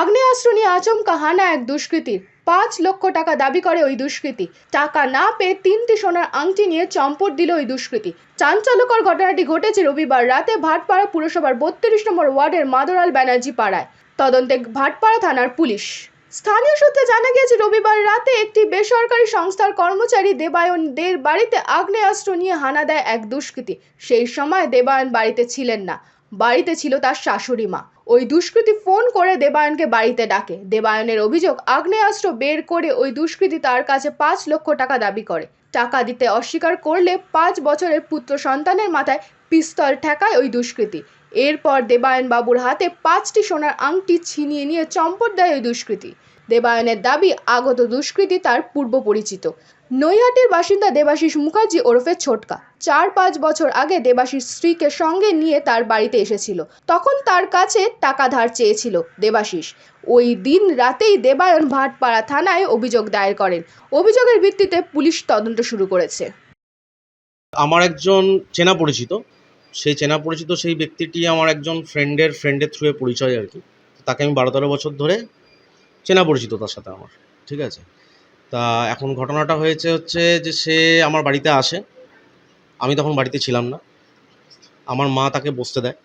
আগ্নেয়াস্ত্র নিয়ে আচমকা হানা এক দুষ্কৃতীর পাঁচ লক্ষ টাকা দাবি করে ওই দুষ্কৃতী। টাকা না পেয়ে তিনটি সোনার আংটি নিয়ে চম্পট দিল ওই দুষ্কৃতী। চাঞ্চল্যকর ঘটনাটি ঘটেছে রবিবার রাতে ভাটপাড়া পুরসভার বত্রিশ নম্বর ওয়ার্ডের মাদরাল ব্যানার্জি পাড়ায়। তদন্তে ভাটপাড়া থানার পুলিশ। স্থানীয় সূত্রে জানা গিয়েছে, রবিবার রাতে একটি বেসরকারি সংস্থার কর্মচারী দেবায়ন দের বাড়িতে আগ্নেয়াস্ত্র নিয়ে হানা দেয় এক দুষ্কৃতী। সেই সময় দেবায়ন বাড়িতে ছিলেন না। বাড়িতে ছিল তার শাশুড়ি মা। ওই দুষ্কৃতী ফোন করে দেবায়নকে বাড়িতে ডাকে। দেবায়নের অভিযোগ, আগ্নেয়াস্ত্র বের করে ওই দুষ্কৃতী তার কাছে পাঁচ লক্ষ টাকা দাবি করে। টাকা দিতে অস্বীকার করলে পাঁচ বছরের পুত্র সন্তানের মাথায় পিস্তল ঠেকায় ওই দুষ্কৃতী। এরপর দেবায়ন বাবুর হাতে পাঁচটি সোনার আংটি ছিনিয়ে নিয়ে চম্পট দেয় ওই দুষ্কৃতী। দেবায়নের দাবি, আগত দুষ্কৃতী তার পূর্ব পরিচিত নৈহাটির বাসিন্দা দেবাশিস মুখার্জি ওরফে ছোটকা। চার পাঁচ বছর আগে দেবাশিস স্ত্রীকে সঙ্গে নিয়ে তার বাড়িতে এসেছিল। তখন তার কাছে টাকা ধার চেয়েছিল দেবাশিস। ওই দিন রাতেই দেবায়ন ভাটপাড়া থানায় অভিযোগ দায়ের করেন। অভিযোগের ভিত্তিতে পুলিশ তদন্ত শুরু করেছে। আমার একজন চেনা পরিচিত, সেই চেনা পরিচিত সেই ব্যক্তিটি আমার একজন ফ্রেন্ডের ফ্রেন্ডের থ্রুয়ে পরিচয় আর কি। তাকে আমি বারো তেরো বছর ধরে চেনা পরিচিত তার সাথে আমার, ঠিক আছে? তা এখন ঘটনাটা হয়েছে হচ্ছে যে সে আমার বাড়িতে আসে আমি তখন বাড়িতে ছিলাম না। আমার মা তাকে বসতে দেয়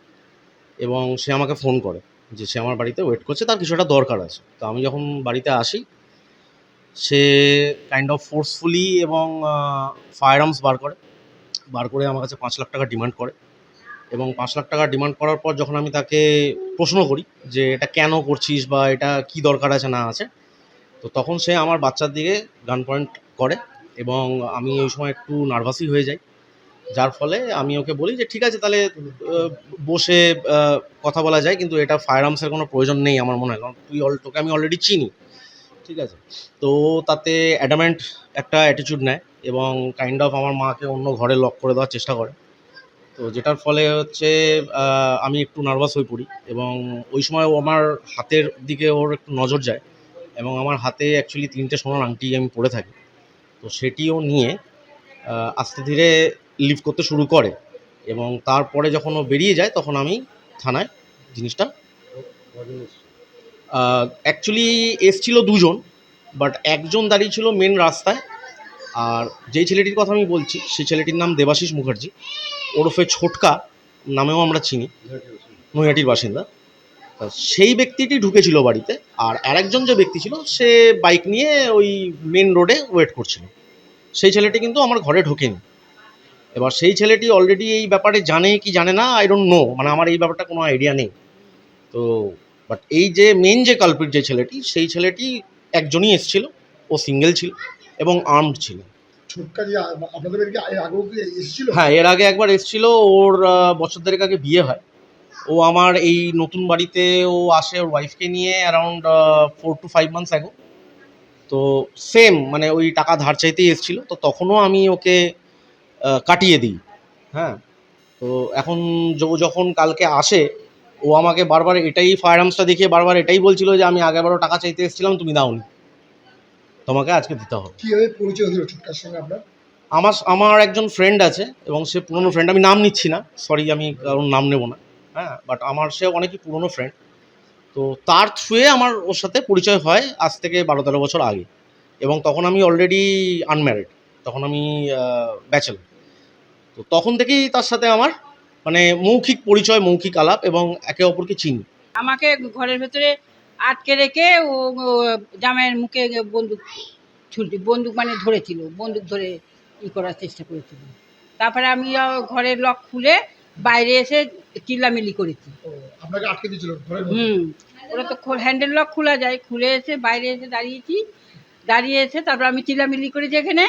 এবং সে আমাকে ফোন করে যে সে আমার বাড়িতে ওয়েট করছে, তার কিছু একটা দরকার আছে। তো আমি যখন বাড়িতে আসি, সে কাইন্ড অফ ফোর্সফুলি এবং ফায়ার আর্মস বার করে বার করে আমার কাছে পাঁচ লাখ টাকা ডিমান্ড করে এবং পাঁচ লাখ টাকা ডিমান্ড করার পর যখন আমি তাকে প্রশ্ন করি যে এটা কেন করছিস বা এটা কি দরকার আছে না আছে, তো তখন সে আমার বাচ্চার দিকে গান পয়েন্ট করে এবং আমি ওই সময় একটু নার্ভাসই হয়ে যাই। যার ফলে আমি ওকে বলি যে, ঠিক আছে, তাহলে বসে কথা বলা যায়, কিন্তু এটা ফায়ার আর্মসের কোনো প্রয়োজন নেই আমার মনে হয়। কারণ তুই অল তোকে আমি অলরেডি চিনি। ঠিক আছে? তো তাতে অ্যাডামেন্ট একটা অ্যাটিচিউড নেয় এবং কাইন্ড অফ আমার মাকে অন্য ঘরে লক করে দেওয়ার চেষ্টা করে। তো যেটার ফলে হচ্ছে আমি একটু নার্ভাস হয়ে পড়ি এবং ওই সময় ও আমার হাতের দিকে ওর একটু নজর যায় এবং আমার হাতে অ্যাকচুয়ালি তিনটে সোনার আংটি আমি পরে থাকি। তো সেটিও নিয়ে আস্তে ধীরে লিভ করতে শুরু করে। এবং তারপরে যখন ও বেরিয়ে যায়, তখন আমি থানায় জিনিসটা অ্যাকচুয়ালি এসছিল দুজন বাট একজন দাঁড়িয়ে ছিল মেন রাস্তায়। আর যেই ছেলেটির কথা আমি বলছি, সেই ছেলেটির নাম দেবাশিস মুখার্জি। ওরফে ছোটকা নামেও আমরা চিনি। নৈহাটির বাসিন্দা। সেই ব্যক্তিটি ঢুকেছিল বাড়িতে, আর আরেকজন যে ব্যক্তি ছিল, সে বাইক নিয়ে ওই মেন রোডে ওয়েট করছিল। সেই ছেলেটি কিন্তু আমার ঘরে ঢোকেনি। এবার সেই ছেলেটি অলরেডি এই ব্যাপারে জানে কি জানে না? আই ডোন্ট নো মানে আমার এই ব্যাপারটা কোনো আইডিয়া নেই। তো বাট এই যে মেন যে কালপিট যে ছেলেটি সেই ছেলেটি একজনই এসেছিল। ও সিঙ্গেল ছিল এবং আর্মড ছিল। হ্যাঁ এর আগে একবার এসেছিল। ওর বছর দেড়েক আগে বিয়ে হয়। ও আমার এই নতুন বাড়িতে ও আসে ওর ওয়াইফকে নিয়ে around four to five months আগে তো সেম মানে ওই টাকা ধার চাইতেই এসেছিল। তো তখনও আমি ওকে কাটিয়ে দিই। হ্যাঁ। তো এখন যখন কালকে আসে ও আমাকে বারবার এটাই ফায়ার আর্মসটা দেখিয়ে বারবার এটাই বলছিল যে আমি আগেরবারও টাকা চাইতে এসেছিলাম তুমি দাওনি। তোমাকে আজকে দিতে হবে। কীভাবে পরিচয় হলো ছোটকার সঙ্গে আপনার? আমার আমার একজন ফ্রেন্ড আছে এবং সে পুরনো ফ্রেন্ড আমি নাম নিচ্ছি না সরি আমি কারণ নাম নেব না। হ্যাঁ। বাট আমার সে অনেকই পুরনো ফ্রেন্ড তো তার থ্রুয়ে আমার ওর সাথে পরিচয় হয় আজ থেকে বারো তেরো বছর আগে। এবং তখন আমি অলরেডি আনম্যারিড তখন আমি ব্যাচেলার তো তখন থেকেই তার সাথে আমার মানে মৌখিক পরিচয় মৌখিক আলাপ এবং একে অপরকে চিনি। আমাকে ঘরের ভেতরে আটকে রেখে ও জামাইয়ের মুখে বন্দুক ছুটি বন্দুক মানে ধরেছিল বন্দুক ধরে ই করার চেষ্টা করেছিল। তারপরে আমি ঘরের লক খুলে বাইরে এসে চিল্লামিল্লি করেছি। আপনাকে আটকে দিয়েছিল হুম ওরা তো হ্যান্ডেল লক খোলা যায়। খুলে এসে বাইরে এসে দাঁড়িয়েছি দাঁড়িয়ে এসে তারপর আমি চিল্লামিল্লি করেছি এখানে।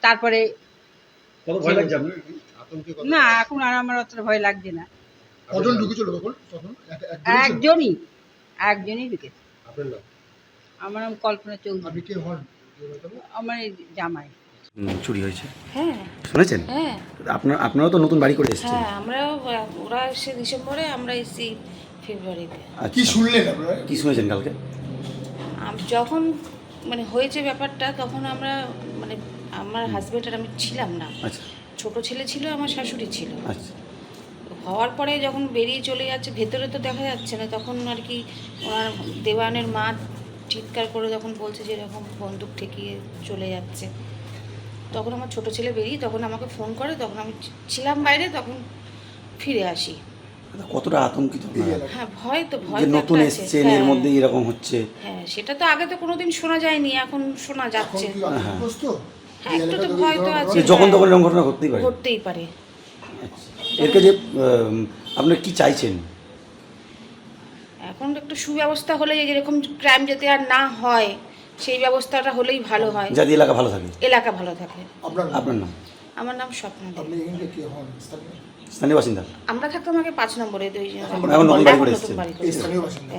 তারপরে না এখন আর আমার অতটা ভয় লাগছে না। কজন ঢুকেছিল তখন? তখন? একজনই। একজনই ঢুকেছে। আমার নাম কল্পনা চৌধুরী। আপনি আমার জামাই। চুরি হয়েছে? হ্যাঁ। শুনেছেন? হ্যাঁ। আপনার আপনারাও তো নতুন বাড়ি করে এসেছেন। হ্যাঁ আমরাও ওরা এসে ডিসেম্বরে আমরা এসেছি ফেব্রুয়ারিতে। কি আচ্ছা শুনলেন আপনারা? কি শুনেছেন কালকে? আম- যখন মানে হয়েছে ব্যাপারটা তখন আমরা মানে আমার হাজব্যান্ড আর আমি ছিলাম না। আচ্ছা। ছোট ছেলে ছিল আমার শাশুড়ি ছিল। আচ্ছা। হওয়ার পরে যখন বেরিয়ে চলে যাচ্ছে ভেতরে তো দেখা যাচ্ছে না তখন আর কি ওনার দেওয়ানের মা চিৎকার করে যখন বলছে যে এরকম বন্দুক ঠেকিয়ে চলে যাচ্ছে। তখন আমার ছোট ছেলে বেরিয়ে তখন আমাকে ফোন করে তখন আমি ছিলাম বাইরে তখন ফিরে আসি। কতটা আতঙ্কিত হ্যাঁ ভয় তো ভয় নতুন এসছেন এর হ্যাঁ, মধ্যে এরকম হচ্ছে। হ্যাঁ সেটা তো আগে তো কোনোদিন শোনা যায়নি এখন শোনা যাচ্ছে। কি হ্যাঁ একটু তো ভয় তো আছে। যখন তখন এরকম ঘটনা ঘটতেই পারে। ঘটতেই পারে। এর কাছে আহ, কি চাইছেন? এখন একটু সুব্যবস্থা হলে যেরকম ক্রাইম যাতে আর না হয় সেই ব্যবস্থাটা হলেই ভালো হয়। যাতে এলাকা ভালো থাকে। এলাকা ভালো থাকে। আপনার আপনার নাম? আমার নাম স্বপ্ন আপনি এখানে কি হন? স্থানীয়? বাসিন্দা। আমরা থাকতাম আগে পাঁচ নম্বরে দুইজন এখন নতুন বাড়ি করে এসেছি। স্থানীয় বাসিন্দা।